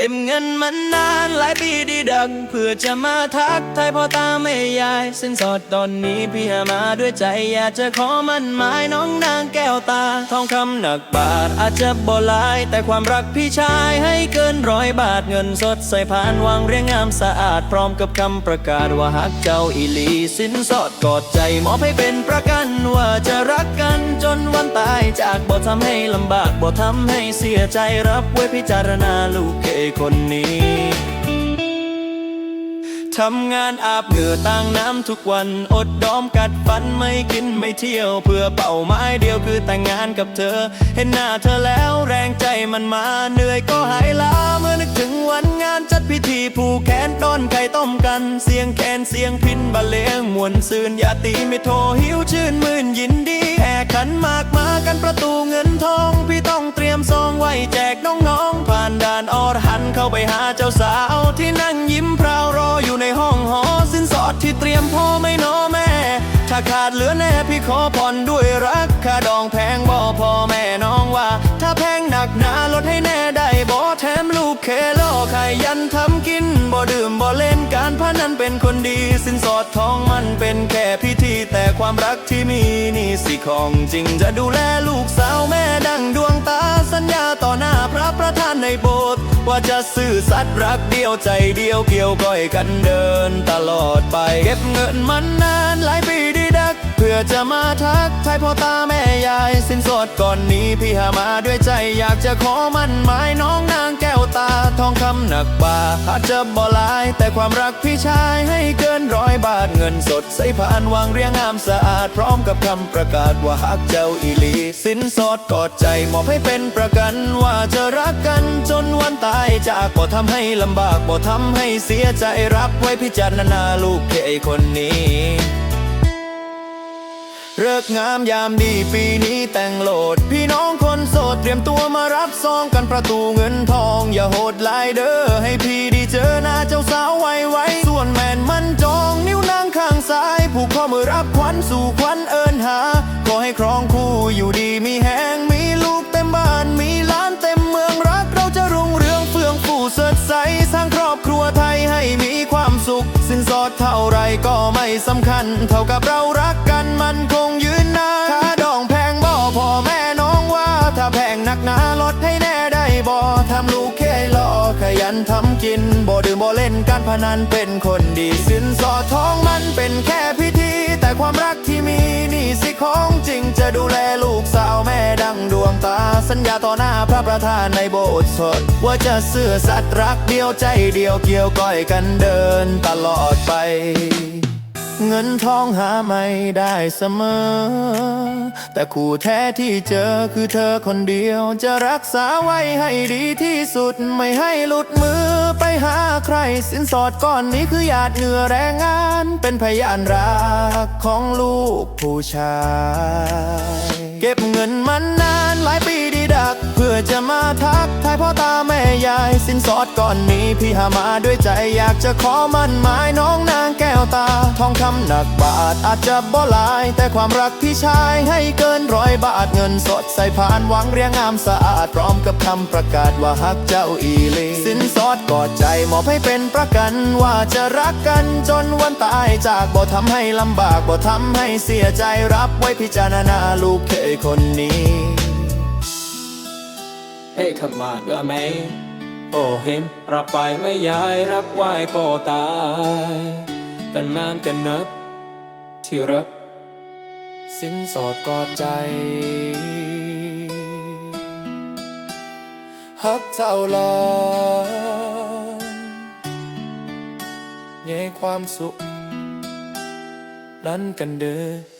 เก็บเงินมันนานหลายปีดีดัก เพื่อจะมาทักทายพ่อตาแม่ยายสินสอดตอนนี้พี่หามาด้วยใจ อยากจะขอมันหมายน้องนางแก้วตา ทองคำหนักบาทอาจจะบ่หลาย แต่ความรักพี่ชายให้เกินร้อยบาทเงินสดใส่ผ่านวางเรียงงามสะอาด พร้อมกับคำประกาศว่าฮักเจ้าอีลี สินสอดกอดใจมอบให้เป็นประกันว่าจะรักกันจนวันตาย จากบ่ทำให้ลำบากบ่ทำให้เสียใจรับไว้พิจารณาลูกเกคนนี้ทำงานอาบเหงื่อต่างน้ำทุกวัน อดดอมกัดฟันไม่กินไม่เที่ยว เพื่อเป้าหมายเดียวคือแต่งงานกับเธอ เห็นหน้าเธอแล้วแรงใจมันมาเหนื่อยก็หายล้าเมื่อนึกถึงวันงานจัดพิธีผูกแขนต้นไข่ต้มกัน เสียงแคนเสียงพินบรรเลงมวนซืนอย่าตีไม่โทรหิวชื่นมื่นยินดี กันมากมากันประตูเงินทอง พี่ต้องเตรียมซองไว้แจกน้องๆ ผ่านด่านอรหันเข้าไปหาเจ้าสาวที่นั่งยิ้มพราวรออยู่ในห้องหอสินสอดที่เตรียมพ่อไม่น้อแม่ ถ้าขาดเหลือแน่พี่ขอผ่อนด้วยรักค่าดองแพงบ่พ่อแม่น้องว่า ถ้าแพงหนักหนาลดให้แน่ได้บ่แถมลูกเคโลขยันทำกินบ่ดื่มบ่เล่นการพนันเป็นคนดี สินสอดทองมันเป็นแค่ ความรักที่มีนี่สิของจริงจะดูแลลูกสาวแม่ดังดวงตาสัญญาต่อหน้าพระประธานในโบสถ์ว่าจะซื่อสัตย์รักเดียวใจเดียวเกี่ยวก้อยกันเดินตลอดไป เก็บเงินมันนานหลายปีดีดัก เพื่อจะมาทักทายพ่อตาแม่ยาย สินสอดก่อนนี้พี่หามาด้วยใจอยากจะขอมันหมายน้องนางแก ตาทองคำหนักบาทอาจจะบ่หลาย แต่ความรักพี่ชายให้เกินร้อยบาทเงินสด ใส่ผ่านวางเรียงงามสะอาด พร้อมกับคำประกาศว่าฮักเจ้าอีลี สินสอดกอดใจมอบให้เป็นประกัน ว่าจะรักกันจนวันตายจากบ่ทำให้ลำบากบ่ทำให้เสียใจรับไว้พิจารณาลูกเคคนนี้ เลิกงามยามดีปีนี้แต่งโหลด พี่น้องคนโสดเตรียมตัวมารับซองกันประตูเงินทอง อย่าโหดหลายเด้อให้พี่ด้เจอหน้าเจ้าสาวไวๆส่วนแมนมันจองนิ้วนางข้างซ้ายผูกข้อมือรับขวัญสู่ขวัญเอินหา ขอให้ครองคู่อยู่ดีมีแหงมีลูกเต็มบ้านมีล้านเต็มเมืองรักเราจะรุ่งเรืองเฟื่องฟูสดใสสร้างครอบครัวไทยให้มีความสุข สินสอดเท่าไรก็ไม่สำคัญ เท่ากับเรารักกันมันค ทำกินบ่ดื่มบ่เล่นการพนันเป็นคนดีสินสอดทองมันเป็นแค่พิธี แต่ความรักที่มีนี่สิของจริงจะดูแลลูกสาวแม่ดังดวงตา สัญญาต่อหน้าพระประธานในโบสถ์สด ว่าจะเสื่อสัตย์รักเดียวใจเดียวเกี่ยวก้อยกันเดินตลอดไป เงินทองหาไม่ได้เสมอ แต่คู่แท้ที่เจอคือเธอคนเดียว จะรักษาไว้ให้ดีที่สุดไม่ให้หลุดมือไปหาใคร สินสอดก้อนนี้คือหยาดเหงื่อแรงงาน เป็นพยานรักของลูกผู้ชาย เก็บเงินมันนานหลายปี พื่อจะมาทักทายพ่อตาแม่ยาย สินสอดก่อนนี้พี่หามาด้วยใจอยากจะขอมันหมายน้องนางแก้วตา ทองคำหนักบาทอาจจะบ่ลาย แต่ความรักพี่ชายให้เกินร้อยบาทเงินสดใส่ผ่านหวังเรียงงามสะอาดพร้อมกับคำประกาศว่าฮักเจ้าอีลีสินสอดกอดใจมอบให้เป็นประกันว่าจะรักกันจนวันตายจากบ่ทำให้ลำบากบ่ทำให้เสียใจรับไว้พิจารณาลูกเคยคนนี้ เฮ้ยขมาดว่าไหมโอ้เห็นรับไปไม่ยายรับไหวพ่อตายแต่นานกันนับที่รักสินสอดกอดใจฮักเท่าลอนเย้ความสุขนั้นกันเด้อ